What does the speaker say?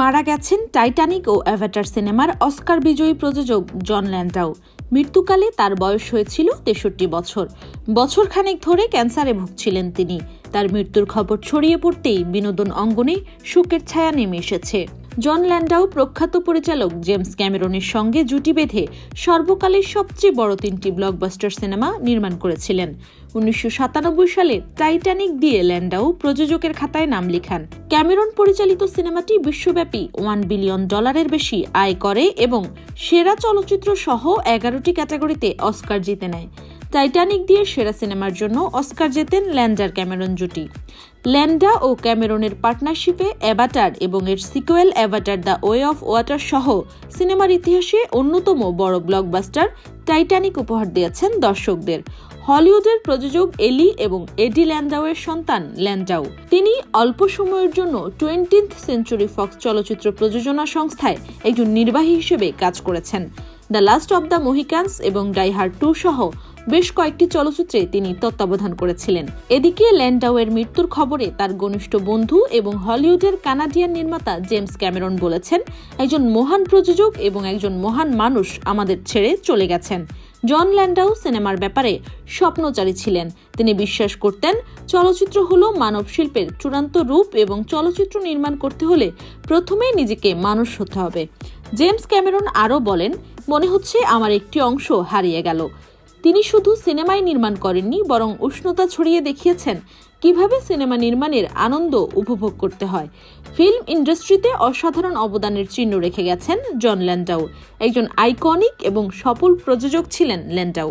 মারা গেছেন টাইটানিক ও অ্যাভাটার সিনেমার অস্কার বিজয়ী প্রযোজক জন ল্যান্ডাও। মৃত্যুকালে তার বয়স হয়েছিল তেষট্টি বছর। বছরখানেক ধরে ক্যান্সারে ভুগছিলেন তিনি। তার মৃত্যুর খবর ছড়িয়ে পড়তেই বিনোদন অঙ্গনে শোকের ছায়া নেমে এসেছে। জন ল্যান্ডাউ প্রখ্যাত পরিচালক জেমস ক্যামেরনের সঙ্গে জুটি বেঁধে সর্বকালের সবচেয়ে বড় তিনটি ব্লকবাস্টার সিনেমা নির্মাণ করেছিলেন। উনিশশো সাতানব্বই সালে টাইটানিক দিয়ে ল্যান্ডাউ প্রযোজকের খাতায় নাম লিখান। ক্যামেরন পরিচালিত সিনেমাটি বিশ্বব্যাপী ওয়ান বিলিয়ন ডলারের বেশি আয় করে এবং সেরা চলচ্চিত্র সহ এগারোটি ক্যাটাগরিতে অস্কার জিতে নেয়। টাইটানিক দিয়ে সেরা সিনেমার জন্য অস্কার জেতেন ল্যান্ডার ক্যামেরন জুটি। ল্যান্ডা ও ক্যামেরনের পার্টনারশিপে অ্যাভাটার এবং এর sequel Avatar the way of water সহ সিনেমার ইতিহাসে অন্যতম বড় ব্লকবাস্টার টাইটানিক উপহার দিয়েছেন দর্শকদের। হলিউডের প্রযোজক এলি এবং এডি ল্যান্ডাউয়ের সন্তান ল্যান্ডাও। তিনি অল্প সময়ের জন্য টোয়েন্টিন্থ সেঞ্চুরি ফক্স চলচ্চিত্র প্রযোজনা সংস্থায় একজন নির্বাহী হিসেবে কাজ করেছেন। The last of the Mohicans এবং ডাইহার টু সহ বেশ কয়েকটি চলচ্চিত্রে তিনি তত্ত্বাবধান করেছিলেন। এদিকে ল্যান্ডাউয়ের মৃত্যুর খবরে তার ঘনিষ্ঠ বন্ধু এবং হলিউডের কানাডিয়ান নির্মাতা জেমস ক্যামেরন বলেছেন, একজন মহান প্রযোজক এবং একজন মহান মানুষ আমাদের ছেড়ে চলে গেছেন। জন ল্যান্ডাউ সিনেমার ব্যাপারে স্বপ্নচারী ছিলেন। তিনি বিশ্বাস করতেন, চলচ্চিত্র হলো মানব শিল্পের চূড়ান্ত রূপ এবং চলচ্চিত্র নির্মাণ করতে হলে প্রথমে নিজেকে মানুষ হতে হবে। জেমস ক্যামেরন আরও বলেন, মনে হচ্ছে আমার একটি অংশ হারিয়ে গেল। তিনি শুধু সিনেমাই নির্মাণ করেননি, বরং উষ্ণতা ছড়িয়ে দেখিয়েছেন কীভাবে সিনেমা নির্মাণের আনন্দ উপভোগ করতে হয়। ফিল্ম ইন্ডাস্ট্রিতে অসাধারণ অবদানের চিহ্ন রেখে গেছেন জন ল্যান্ডাউ। একজন আইকনিক এবং সফল প্রযোজক ছিলেন ল্যান্ডাউ।